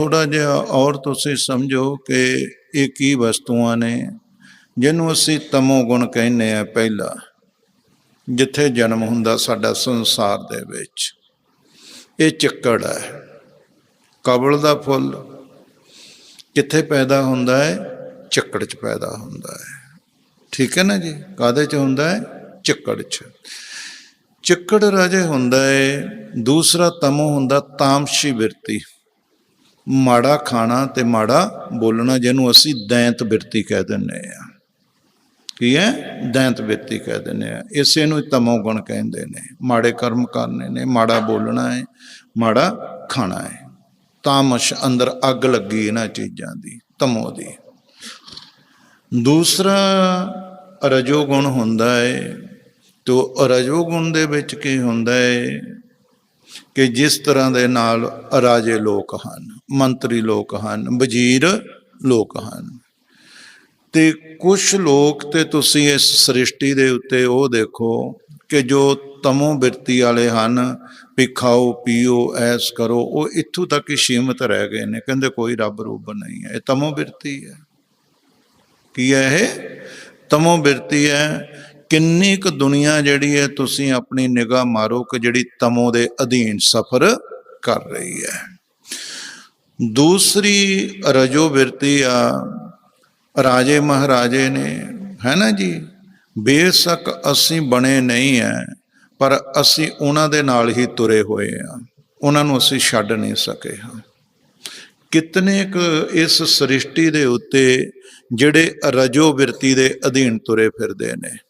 ਥੋੜਾ ਜਿਹਾ ਔਰ ਤੁਸੀਂ ਸਮਝੋ ਕਿ ਇਹ ਕੀ ਵਸਤੂਆਂ ਨੇ, ਜਿਹਨੂੰ ਅਸੀਂ ਤਮੋ ਗੁਣ ਕਹਿੰਦੇ ਆ ਪਹਿਲਾ, ਜਿੱਥੇ ਜਨਮ ਹੁੰਦਾ ਸਾਡਾ ਸੰਸਾਰ ਦੇ ਵਿੱਚ। ਇਹ ਚੱਕੜ ਹੈ ਕਬਲ ਦਾ ਫੁੱਲ, ਕਿੱਥੇ ਪੈਦਾ ਹੁੰਦਾ ਹੈ? ਚੱਕੜ 'ਚ ਪੈਦਾ ਹੁੰਦਾ ਹੈ। ਠੀਕ ਹੈ ਨਾ ਜੀ? ਕਾਦੇ 'ਚ ਹੁੰਦਾ ਹੈ? ਚੱਕੜ 'ਚ। ਚੱਕੜ ਰਾਜੇ ਹੁੰਦਾ ਹੈ ਦੂਸਰਾ ਤਮੋ ਹੁੰਦਾ ਤਾਮਸ਼ੀ ਬਿਰਤੀ। ਮਾੜਾ ਖਾਣਾ ਤੇ ਮਾੜਾ ਬੋਲਣਾ ਜਿਹਨੂੰ ਅਸੀਂ ਦੈਂਤ ਬਿਰਤੀ ਕਹਿ ਦਿੰਦੇ ਆ। ਕੀ ਹੈ? ਦੈਂਤ ਬਿਰਤੀ ਕਹਿ ਦਿੰਦੇ ਆ। ਇਸੇ ਨੂੰ ਤਮੋ ਗੁਣ ਕਹਿੰਦੇ ਨੇ। ਮਾੜੇ ਕਰਮ ਕਰਨੇ ਨੇ, ਮਾੜਾ ਬੋਲਣਾ ਹੈ, ਮਾੜਾ ਖਾਣਾ ਹੈ। ਤਾਮਸ਼ ਅੰਦਰ ਅੱਗ ਲੱਗੀ ਇਹਨਾਂ ਚੀਜ਼ਾਂ ਦੀ, ਤਮੋ ਦੀ। ਦੂਸਰਾ ਰਜੋ ਗੁਣ ਹੁੰਦਾ ਹੈ। ਤੋ ਰਜੋ ਗੁਣ ਦੇ ਵਿੱਚ ਕੀ ਹੁੰਦਾ ਹੈ? ਕਿ ਜਿਸ ਤਰ੍ਹਾਂ ਦੇ ਨਾਲ ਰਾਜੇ ਲੋਕ ਹਨ, ਮੰਤਰੀ ਲੋਕ ਹਨ, ਵਜ਼ੀਰ ਲੋਕ ਹਨ। ਤੇ ਕੁਝ ਲੋਕ ਤੇ ਤੁਸੀਂ ਇਸ ਸ੍ਰਿਸ਼ਟੀ ਦੇ ਉੱਤੇ ਉਹ ਦੇਖੋ ਕਿ ਜੋ ਤਮੋ ਬਿਰਤੀ ਵਾਲੇ ਹਨ, ਵੀ ਖਾਓ, ਪੀਓ, ਐਸ ਕਰੋ, ਉਹ ਇੱਥੋਂ ਤੱਕ ਹੀ ਸੀਮਤ ਰਹਿ ਗਏ ਨੇ। ਕਹਿੰਦੇ ਕੋਈ ਰੱਬ ਰੂਪ ਨਹੀਂ ਹੈ। ਇਹ ਤਮੋ ਬਿਰਤੀ ਹੈ। ਕੀ ਹੈ ਇਹ? ਤਮੋ ਬਿਰਤੀ ਹੈ ਕਿੰਨੀ ਕੁ ਦੁਨੀਆ ਜਿਹੜੀ ਹੈ ਤੁਸੀਂ ਆਪਣੀ ਨਿਗਾਹ ਮਾਰੋ ਕਿ ਜਿਹੜੀ ਤਮੋ ਦੇ ਅਧੀਨ ਸਫਰ ਕਰ ਰਹੀ ਹੈ। ਦੂਸਰੀ ਰਜੋ ਬਿਰਤੀ ਆ, ਰਾਜੇ ਮਹਾਰਾਜੇ ਨੇ, ਹੈ ਨਾ ਜੀ? ਬੇਸ਼ੱਕ ਅਸੀਂ ਬਣੇ ਨਹੀਂ ਹੈ ਪਰ ਅਸੀਂ ਉਹਨਾਂ ਦੇ ਨਾਲ ਹੀ ਤੁਰੇ ਹੋਏ ਆ। ਉਹਨਾਂ ਨੂੰ ਅਸੀਂ ਛੱਡ ਨਹੀਂ ਸਕੇ ਹਾਂ। ਕਿਤਨੇ ਕੁ ਇਸ ਸ੍ਰਿਸ਼ਟੀ ਦੇ ਉੱਤੇ ਜਿਹੜੇ ਰਜੋ ਬਿਰਤੀ ਦੇ ਅਧੀਨ ਤੁਰੇ ਫਿਰਦੇ ਨੇ?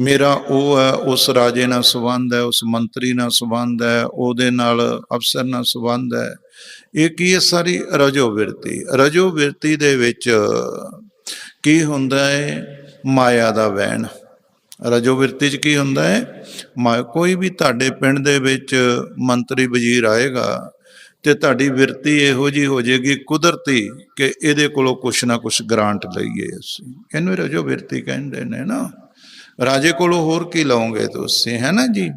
ਮੇਰਾ ਉਹ ਹੈ, ਉਸ ਰਾਜੇ ਨਾਲ ਸੰਬੰਧ ਹੈ, ਉਸ ਮੰਤਰੀ ਨਾਲ ਸੰਬੰਧ ਹੈ, ਉਹਦੇ ਨਾਲ ਅਫਸਰ ਨਾਲ ਸੰਬੰਧ ਹੈ। ਇਹ ਕੀ ਹੈ ਸਾਰੀ ਰਜੋ ਵਿਰਤੀ ਰਜੋ ਵਿਰਤੀ ਦੇ ਵਿੱਚ ਕੀ ਹੁੰਦਾ ਹੈ? ਮਾਇਆ ਦਾ ਵਹਿਣ। ਰਜੋ ਵਿਰਤੀ ਚ ਕੀ ਹੁੰਦਾ ਹੈ? ਮਾ, ਕੋਈ ਵੀ ਤੁਹਾਡੇ ਪਿੰਡ ਦੇ ਵਿੱਚ ਮੰਤਰੀ ਵਜ਼ੀਰ ਆਏਗਾ ਤੇ ਤੁਹਾਡੀ ਵਿਰਤੀ ਇਹੋ ਜੀ ਹੋ ਜਾਏਗੀ ਕੁਦਰਤੀ ਕਿ ਇਹਦੇ ਕੋਲੋਂ ਕੁਛ ਨਾ ਕੁਛ ਗ੍ਰਾਂਟ ਲਈਏ ਅਸੀਂ। ਇਹਨੂੰ ਰਜੋ ਵਿਰਤੀ ਕਹਿੰਦੇ ਨੇ ਨਾ। ਰਾਜੇ ਕੋਲੋਂ ਹੋਰ ਕੀ ਲਓਗੇ ਤੁਸੀਂ, ਹੈ ਨਾ ਜੀ?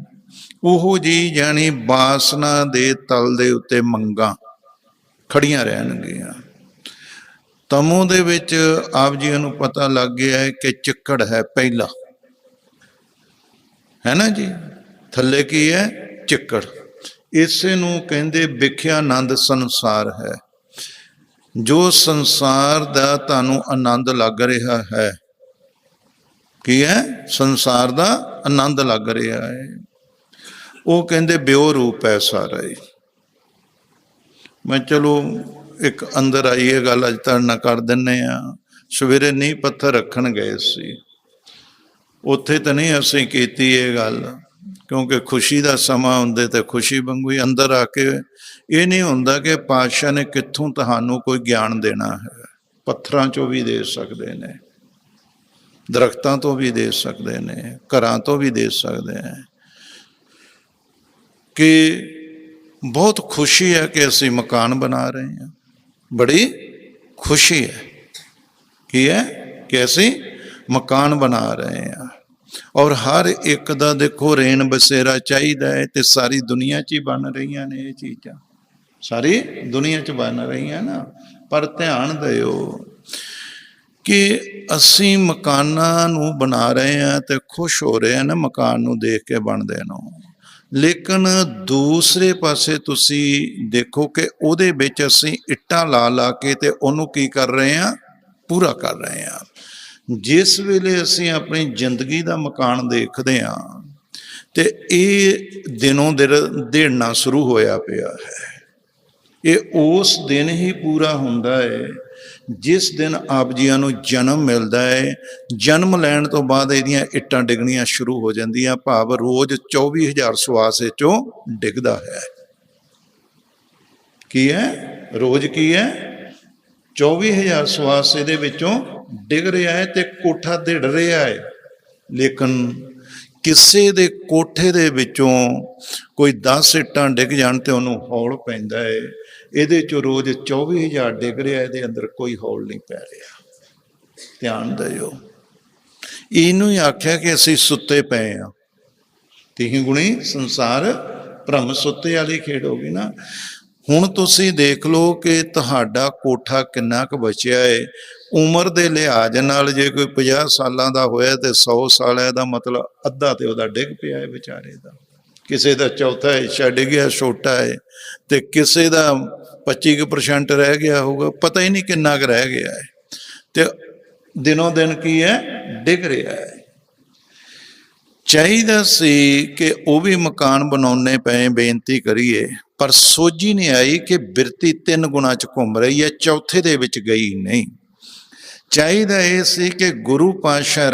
ਉਹ ਜੀ ਜਾਨੀ ਬਾਸਨਾ ਦੇ ਤਲ ਦੇ ਉੱਤੇ ਮੰਗਾ ਖੜੀਆਂ ਰਹਿਣਗੀਆਂ। ਤਮੋ ਦੇ ਵਿੱਚ ਆਪ ਜੀ ਨੂੰ ਪਤਾ ਲੱਗ ਗਿਆ ਹੈ ਕਿ ਚਿੱਕੜ ਹੈ ਪਹਿਲਾ। ਹੈ ਨਾ ਜੀ? ਥੱਲੇ ਕੀ ਹੈ? ਚਿੱਕੜ। ਇਸੇ ਨੂੰ ਕਹਿੰਦੇ ਵਿਖਿਆ ਆਨੰਦ ਸੰਸਾਰ ਹੈ। ਜੋ ਸੰਸਾਰ ਦਾ ਤੁਹਾਨੂੰ ਆਨੰਦ ਲੱਗ ਰਿਹਾ ਹੈ ਕੀ ਹੈ? ਸੰਸਾਰ ਦਾ ਆਨੰਦ ਲੱਗ ਰਿਹਾ ਹੈ। ਉਹ ਕਹਿੰਦੇ, ਬਿਓ ਰੂਪ ਹੈ ਸਾਰਾ ਹੀ। ਮੈਂ ਚਲੋ, ਇੱਕ ਅੰਦਰ ਆਈ ਇਹ ਗੱਲ, ਅੱਜ ਤੱਕ ਨਾ ਕਰ ਦਿੰਨੇ ਆ। ਸਵੇਰੇ ਨੀਂਹ ਪੱਥਰ ਰੱਖਣ ਗਏ ਸੀ। ਉੱਥੇ ਤਾਂ ਨਹੀਂ ਅਸੀਂ ਕੀਤੀ ਇਹ ਗੱਲ, ਕਿਉਂਕਿ ਖੁਸ਼ੀ ਦਾ ਸਮਾਂ ਹੁੰਦੇ ਤੇ ਖੁਸ਼ੀ ਵਾਂਗੂ ਹੀ ਅੰਦਰ ਆ ਕੇ ਇਹ ਨਹੀਂ ਹੁੰਦਾ ਕਿ ਪਾਤਸ਼ਾਹ ਨੇ ਕਿੱਥੋਂ ਤੁਹਾਨੂੰ ਕੋਈ ਗਿਆਨ ਦੇਣਾ ਹੈ। ਪੱਥਰਾਂ ਚੋਂ ਵੀ ਦੇ ਸਕਦੇ ਨੇ। ਦਰਖਤਾਂ ਤੋਂ ਵੀ ਦੇ ਸਕਦੇ ਨੇ, ਘਰਾਂ ਤੋਂ ਵੀ ਦੇ ਸਕਦੇ ਹੈ ਕਿ ਬਹੁਤ ਖੁਸ਼ੀ ਹੈ ਕਿ ਅਸੀਂ ਮਕਾਨ ਬਣਾ ਰਹੇ ਹਾਂ। ਬੜੀ ਖੁਸ਼ੀ ਹੈ। ਕੀ ਹੈ? ਕਿ ਅਸੀਂ ਮਕਾਨ ਬਣਾ ਰਹੇ ਹਾਂ। ਔਰ ਹਰ ਇੱਕ ਦਾ ਦੇਖੋ, ਰੇਨ ਬਸੇਰਾ ਚਾਹੀਦਾ ਹੈ ਤੇ ਸਾਰੀ ਦੁਨੀਆ 'ਚ ਹੀ ਬਣ ਰਹੀਆਂ ਨੇ ਇਹ ਚੀਜ਼ਾਂ। ਸਾਰੀ ਦੁਨੀਆ 'ਚ ਬਣ ਰਹੀਆਂ ਨਾ। ਪਰ ਧਿਆਨ ਦਿਓ ਕਿ ਅਸੀਂ ਮਕਾਨਾਂ ਨੂੰ ਬਣਾ ਰਹੇ ਹਾਂ ਤੇ ਖੁਸ਼ ਹੋ ਰਹੇ ਹਾਂ ਨਾ ਮਕਾਨ ਨੂੰ ਦੇਖ ਕੇ ਬਣਦੇ ਨੂੰ ਲੇਕਿਨ ਦੂਸਰੇ ਪਾਸੇ ਤੁਸੀਂ ਦੇਖੋ ਕਿ ਉਹਦੇ ਵਿੱਚ ਅਸੀਂ ਇੱਟਾਂ ਲਾ ਲਾ ਕੇ ਤੇ ਉਹਨੂੰ ਕੀ ਕਰ ਰਹੇ ਹਾਂ? ਪੂਰਾ ਕਰ ਰਹੇ ਹਾਂ। ਜਿਸ ਵੇਲੇ ਅਸੀਂ ਆਪਣੀ ਜ਼ਿੰਦਗੀ ਦਾ ਮਕਾਨ ਦੇਖਦੇ ਹਾਂ ਤੇ ਇਹ ਦਿਨੋਂ ਦਿਨ ਦੇੜਨਾ ਸ਼ੁਰੂ ਹੋਇਆ ਪਿਆ ਹੈ। ਇਹ ਉਸ ਦਿਨ ਹੀ ਪੂਰਾ ਹੁੰਦਾ ਹੈ, ਜਿਸ ਦਿਨ ਆਪ ਜੀਆਂ ਨੂੰ ਜਨਮ ਮਿਲਦਾ ਹੈ। ਜਨਮ ਲੈਣ ਤੋਂ ਬਾਅਦ ਇਹਦੀਆਂ ਇੱਟਾਂ ਡਿੱਗਣੀਆਂ ਸ਼ੁਰੂ ਹੋ ਜਾਂਦੀਆਂ, ਭਾਵ ਰੋਜ਼ 24000 ਸਵਾਸ ਚੋਂ ਡਿੱਗਦਾ ਹੈ। ਕੀ ਹੈ? ਰੋਜ਼ ਕੀ ਹੈ? 24000 ਸਵਾਸ ਇਹਦੇ ਵਿੱਚੋਂ ਡਿੱਗ ਰਿਹਾ ਹੈ ਤੇ ਕੋਠਾ ਢਿੜ ਰਿਹਾ ਹੈ। ਲੇਕਿਨ ਕਿਸੇ ਦੇ ਕੋਠੇ ਦੇ ਵਿੱਚੋਂ ਕੋਈ 10 ਇੱਟਾਂ ਡਿੱਗ ਜਾਣ ਤੇ ਉਹਨੂੰ ਹੌਲ ਪੈਂਦਾ ਹੈ ਇਹਦੇ ਚੋਂ ਰੋਜ਼ 24000 ਡਿੱਗ ਰਿਹਾ, ਇਹਦੇ ਅੰਦਰ ਕੋਈ ਹੌਲ ਨਹੀਂ ਪੈ ਰਿਹਾ। ਧਿਆਨ ਦਿਓ। ਇਹਨੂੰ ਹੀ ਆਖਿਆ ਕਿ ਅਸੀਂ ਸੁੱਤੇ ਪਏ ਆ। ਤੀਹ ਗੁਣੀ ਸੰਸਾਰ ਭ੍ਰਮ ਸੁੱਤੇ ਵਾਲੀ ਖੇਡ ਹੋ ਗਈ ਨਾ। ਹੁਣ ਤੁਸੀਂ ਦੇਖ ਲਓ ਕਿ ਤੁਹਾਡਾ ਕੋਠਾ ਕਿੰਨਾ ਕੁ ਬਚਿਆ ਹੈ ਉਮਰ ਦੇ ਲਿਹਾਜ਼ ਨਾਲ ਜੇ ਕੋਈ 50 ਸਾਲਾਂ ਦਾ ਹੋਇਆ ਤੇ 100 ਸਾਲ ਦਾ ਮਤਲਬ ਅੱਧਾ ਤੇ ਉਹਦਾ ਡਿੱਗ ਪਿਆ ਹੈ ਵਿਚਾਰੇ ਦਾ। ਕਿਸੇ ਦਾ ਚੌਥਾ ਹਿੱਸਾ ਡਿੱਗ ਗਿਆ, ਛੋਟਾ ਹੈ ਤੇ ਕਿਸੇ ਦਾ 25% ਰਹਿ ਗਿਆ ਹੋਊਗਾ, ਪਤਾ ਹੀ ਨਹੀਂ ਕਿੰਨਾ ਕੁ ਰਹਿ ਗਿਆ ਹੈ ਤੇ ਦਿਨੋਂ ਦਿਨ ਕੀ ਹੈ ਡਿੱਗ ਰਿਹਾ ਹੈ ਚਾਹੀਦਾ ਸੀ ਕਿ ਉਹ ਵੀ ਮਕਾਨ ਬਣਾਉਣੇ ਪਏ, ਬੇਨਤੀ ਕਰੀਏ। ਪਰ ਸੋਝੀ ਨਹੀਂ ਆਈ ਕਿ ਬਿਰਤੀ ਤਿੰਨ ਗੁਣਾ ਚ ਘੁੰਮ ਰਹੀ ਹੈ, ਚੌਥੇ ਦੇ ਵਿੱਚ ਗਈ ਨਹੀਂ। ਚਾਹੀਦਾ ਇਹ ਸੀ ਕਿ ਗੁਰੂ ਪਾਤਸ਼ਾਹ